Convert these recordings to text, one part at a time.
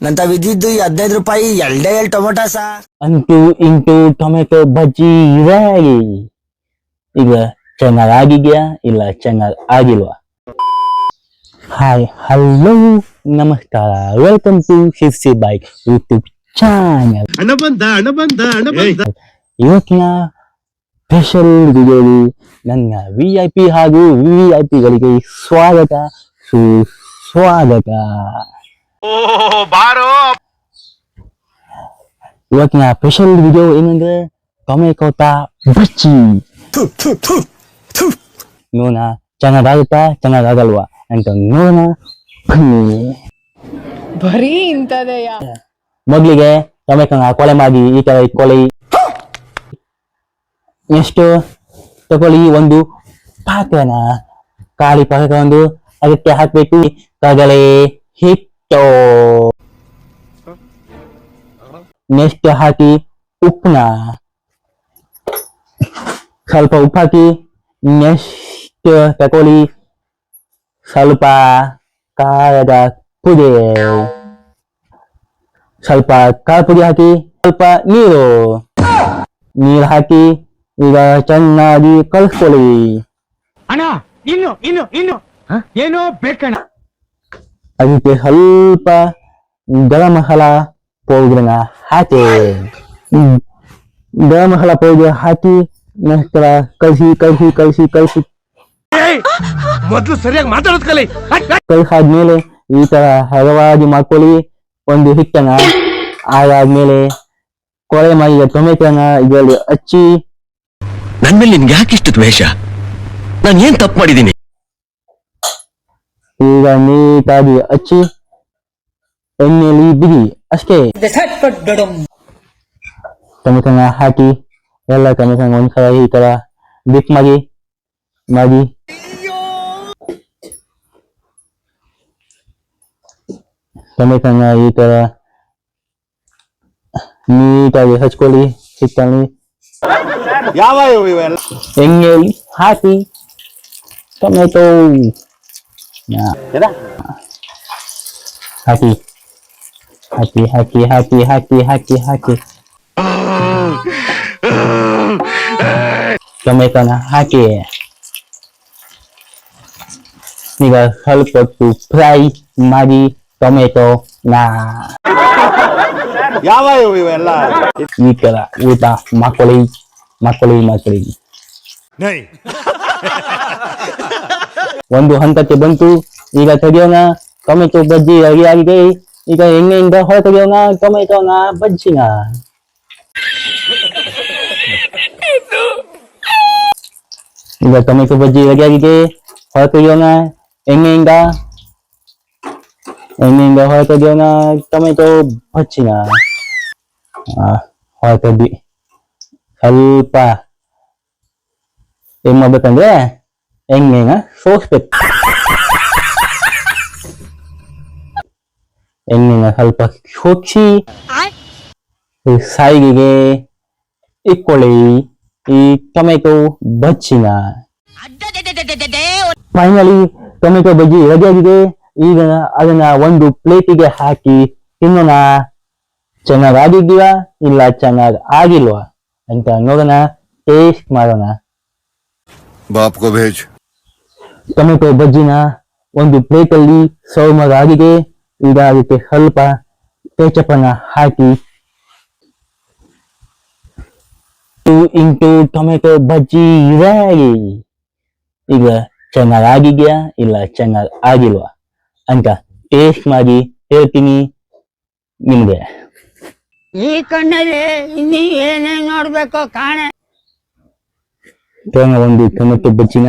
ನಂತ ವಿದ್ಯುದ್ದು ಈ ಹದಿನೈದು ರೂಪಾಯಿ ಎಲ್ಡೆ ಎರಡು ಟೊಮೊಟೊ ಸಾ. ಅಂತೂ ಇಂಟು ಟೊಮೆಟೊ ಬಜ್ಜಿ ಇವೇ ಈಗ ಚೆನ್ನಾಗಿದ್ಯಾ ಇಲ್ಲ ಚೆನ್ನಾಗಿ ಆಗಿಲ್ವಾ? ಹಾಯ್ ಹಲೋ ನಮಸ್ಕಾರ. ವೆಲ್ಕಮ್ ಟು ಶಿಫ್ಸಿ ಬೈಕ್ ಯೂಟ್ಯೂಬ್ ಚಾನಲ್ ಹಣ ಬಂದ ಹಣ ಬಂದ ಹಣ ಬಂದ ಇವತ್ತಿನ ಸ್ಪೆಷಲ್ ವಿಡಿಯೋಲಿ ನನ್ನ ವಿ ಐ ಪಿ ಹಾಗೂ ವಿ ಐ ಪಿಗಳಿಗೆ ಸ್ವಾಗತ ಸುಸ್ವಾಗತ. ಇವತ್ತಿನ ಸ್ಪೆಷಲ್ ವಿಡಿಯೋ ಏನಂದ್ರೆ ಟೊಮೆಟೊ ಬಚ್ಚಿ. ನೋಡೋಣ ಚೆನ್ನಾಗಾಗುತ್ತಾ ಚೆನ್ನಾಗಾಗಲ್ವಾ ಅಂತ ನೋನ ಬರೀ ಇಂಥದೆಯಾ? ಮೊದಲಿಗೆ ಟೊಮೆಟೊನ ಕೊಳೆ ಮಾಡಿ ಈ ತರ ಇಟ್ಕೊಳ್ಳಿ. ನೆಕ್ಸ್ಟ್ ತಗೊಳ್ಳಿ ಒಂದು ಪಾತ್ರನ. ಕಾಳಿ ಪಾತ್ರ ಒಂದು ಅದಕ್ಕೆ ಹಾಕ್ಬೇಕು ಕಗಳೇ ಹಿಟ್ಟು. ನೆಕ್ಸ್ಟ್ ಹಾಕಿ ಉಪ್ಪನ್ನ ಸ್ವಲ್ಪ ಉಪ್ಪು ಹಾಕಿ ನೆಕ್ಸ್ಟ್ ತಗೊಳ್ಳಿ ಸ್ವಲ್ಪ ಖಾರದ ಪುಡಿ ಸ್ವಲ್ಪ ಖಾರ ಪುಡಿ ಹಾಕಿ ಸ್ವಲ್ಪ ನೀರು ನೀರು ಹಾಕಿ ಈಗ ಚೆನ್ನಾಗಿ ಕಲಿಸ್ಕೊಳ್ಳಿ ಅಣ್ಣ ಇನ್ನು ಇನ್ನು ಇನ್ನು ಏನೋ ಬೇಕಣ್ಣ ಅದಕ್ಕೆ ಸ್ವಲ್ಪ ಗರಂ ಮಸಾಲ ಪೌಡ್ರನ್ನ ಹಾಕಿ. ಹ್ಮ್. ಗರಂ ಮಸಾಲ ಪೌಡರ್ ಹಾಕಿ ನಂತರ ಕಲಸಿ ಕಲಸಿ ಕಲಸಿ ಕಲಸಿ ಮೊದಲು ಸರಿಯಾಗಿ ಮಾತಾಡೋದು ಕಲಿ. ಕಲಸಾದ್ಮೇಲೆ ಈ ತರ ಹದವಾಗಿ ಮಾಡ್ಕೊಳ್ಳಿ. ಒಂದು ಹಿಟ್ಟನ್ನ ಅದಾದ್ಮೇಲೆ ಕೊಳೆ ಮಾಡಿದ ಟೊಮೆಟೋನ ಇದರಲ್ಲಿ ಹಚ್ಚಿ. ನನ್ ಮೇಲೆ ನಿನ್ಗೆ ಯಾಕೆ ಇಷ್ಟು ದ್ವೇಷ? ನಾನು ಏನ್ ತಪ್ಪು ಮಾಡಿದ್ದೀನಿ? ಈಗ ನೀಟಾಗಿ ಹಚ್ಚಿ ಎಣ್ಣೆಯಲ್ಲಿ ಬಿಡಿ ಅಷ್ಟೇ ಟೊಮೆಟೊನ ಹಾಕಿ ಎಲ್ಲ ಟೊಮೆಟೊನ ಒಂದ್ಸಲ ಈ ತರ ಡಿಪ್ ಮಾಡಿ ಮಾಡಿ ಟೊಮೆಟೊನ ಈ ತರ ನೀಟಾಗಿ ಹಚ್ಕೊಳ್ಳಿ ಹಿಟ್ಟಲ್ಲಿ ಯಾವ ಇವೆಲ್ಲ ಎಣ್ಣೆಯಲ್ಲಿ ಹಾಕಿ ಟೊಮೆಟೊ ಹಾಕಿ ಹಾಕಿ ಹಾಕಿ ಹಾಕಿ ಹಾಕಿ ಹಾಕಿ ಹಾಕಿ ಟೊಮೆಟೊನ ಹಾಕಿ ಈಗ ಸ್ವಲ್ಪ ಹೊತ್ತು ಫ್ರೈ ಮಾಡಿ ಟೊಮೆಟೊ ನಾ ಯಾವ ಇವೆಲ್ಲ ಈ ತರ ಊಟ ಮಕ್ಕಳಿ ಮಕ್ಕಳಿ ಮಕ್ಕಳಿ ಒಂದು ಹಂತಕ್ಕೆ ಬಂತು ಈಗ ತೆಗೆಯೋಣ ಟೊಮೆಟೊ ಬಜ್ಜಿ ರೆಡಿ ಆಗಿದೆ ಈಗ ಎಣ್ಣೆಯಿಂದ ಹೊರ ತೆಗೆಯೋಣ ಟೊಮೆಟೊನ ಬಜ್ಜಿನ ಈಗ ಟೊಮೆಟೊ ಬಜ್ಜಿ ರೆಡಿ ಆಗಿದೆ ಹೊರ ತೆಗೆಯೋಣ ಎಣ್ಣೆಯಿಂದ ಎಣ್ಣೆಯಿಂದ ಹೊರ ತೆಗೆಯೋಣ ಟೊಮೆಟೊ ಬಜ್ಜಿನ ಆ, ಹೊರ ತೆಗ್ದಿ ಸ್ವಲ್ಪ ಏನ್ ಮಾಡ್ಬೇಕಂದ್ರೆ ಹೆಂಗೆ ಸೋಸ್ಬೇಕು. ಎಣ್ಣೆನ ಸ್ವಲ್ಪ ಸೋಚಿ ಸಾಯಿಗೆಗೆ ಇಕ್ಕೊಳ್ಳಿ. ಈ ಟೊಮೆಟೊ ಬಜ್ಜಿನ ಫೈನಲಿ ಟೊಮೆಟೊ ಬಜ್ಜಿ ರೆಡಿ ಆಗಿದೆ ಈಗ ಅದನ್ನ ಒಂದು ಪ್ಲೇಟಿಗೆ ಹಾಕಿ ತಿನ್ನೋಣ. ಚೆನ್ನಾಗಿದ್ದೀವಾ ಇಲ್ಲ ಚೆನ್ನಾಗ್ ಆಗಿಲ್ವಾ? ಅಂತ ನೋಡೋಣ. ಟೇಸ್ಟ್ ಮಾಡೋಣ. ಬಾಪ್ಕೋ ಭೇಜ್. ಟೊಮೆಟೊ ಬಜ್ಜಿನ ಒಂದು ಪ್ಲೇಟ್ ಅಲ್ಲಿ ಆಗಿದೆ ಈಗ ಅದಕ್ಕೆ ಸ್ವಲ್ಪ ಕೆಚಪ್ ಅನ್ನ ಹಾಕಿ. ಟು ಇಂಟು ಟೊಮೆಟೊ ಬಜ್ಜಿ ಇದಾಗಿ ಈಗ ಚೆನ್ನಾಗಿದ್ಯಾ ಇಲ್ಲ ಚೆನ್ನಾಗ್ ಆಗಿಲ್ವಾ ಅಂತ ಟೇಸ್ಟ್ ಮಾಡಿ ಹೇಳ್ತೀನಿ ನಿಮ್ಗೆ. ಈ ಕಣ್ಣಲ್ಲಿ ಇನ್ನೀ ಏನೇನ್ ನೋಡ್ಬೇಕು ಕಾಣೆ. ಒಂದು ಟೊಮೆಟೊ ಬಜ್ಜಿನ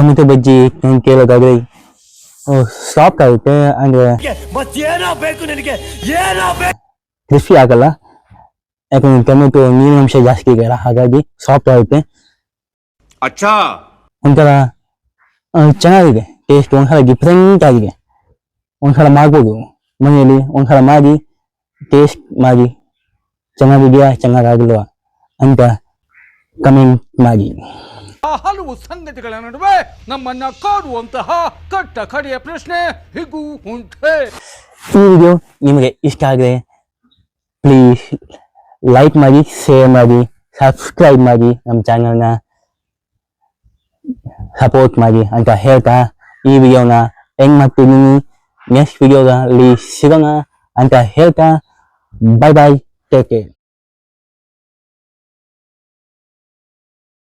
ಟೊಮೆಟೊ ಬಜ್ಜಿ ನಾನು ಕೇಳೋದಾದ್ರೆ ಸಾಫ್ಟ್ ಆಗುತ್ತೆ ಅಂದ್ರೆ ಕ್ರಿಸ್ಪಿ ಆಗಲ್ಲ. ಯಾಕಂದ್ರೆ ಟೊಮೆಟೊ ನೀರಿನಂಶ ಜಾಸ್ತಿ ಇದೆಯಲ್ಲ ಹಾಗಾಗಿ ಸಾಫ್ಟ್ ಆಗುತ್ತೆ. ಒಂಥರ ಚೆನ್ನಾಗಿದೆ ಟೇಸ್ಟ್ ಒಂದ್ಸಲ ಡಿಫ್ರೆಂಟ್ ಆಗಿದೆ. ಒಂದ್ಸಲ ಮಾಡ್ಬೋದು ಮನೆಯಲ್ಲಿ ಒಂದ್ಸಲ ಮಾಡಿ ಟೇಸ್ಟ್ ಮಾಡಿ. ಚೆನ್ನಾಗಿದೆಯಾ ಚೆನ್ನಾಗಾಗಿಲ್ವಾ ಅಂತ ಕಮೆಂಟ್ ಮಾಡಿ. ಹಲವು ಸಂಗತಿಗಳ ನಡುವೆ ನಮ್ಮನ್ನ ಕಾಡುವಂತಹ ಕಟ್ಟ ಕಡೆಯ ಪ್ರಶ್ನೆ ಹೀಗೂ ಉಂಟೆ. ಈ ವಿಡಿಯೋ ನಿಮಗೆ ಇಷ್ಟ ಆಗಿದೆ ಪ್ಲೀಸ್ ಲೈಕ್ ಮಾಡಿ ಶೇರ್ ಮಾಡಿ ಸಬ್ಸ್ಕ್ರೈಬ್ ಮಾಡಿ, ನಮ್ಮ ಚಾನಲ್ನ ಸಪೋರ್ಟ್ ಮಾಡಿ ಅಂತ ಹೇಳ್ತಾ ಈ ವಿಡಿಯೋನ ಹೆಂಗ್ ಮಾಡ್ತಿದ್ದೀನಿ ನೆಕ್ಸ್ಟ್ ವಿಡಿಯೋದಲ್ಲಿ ಸಿಗೋಣ ಅಂತ ಹೇಳ್ತಾ ಬೈ ಬಾಯ್ ಟೇಕ್ ಕೇರ್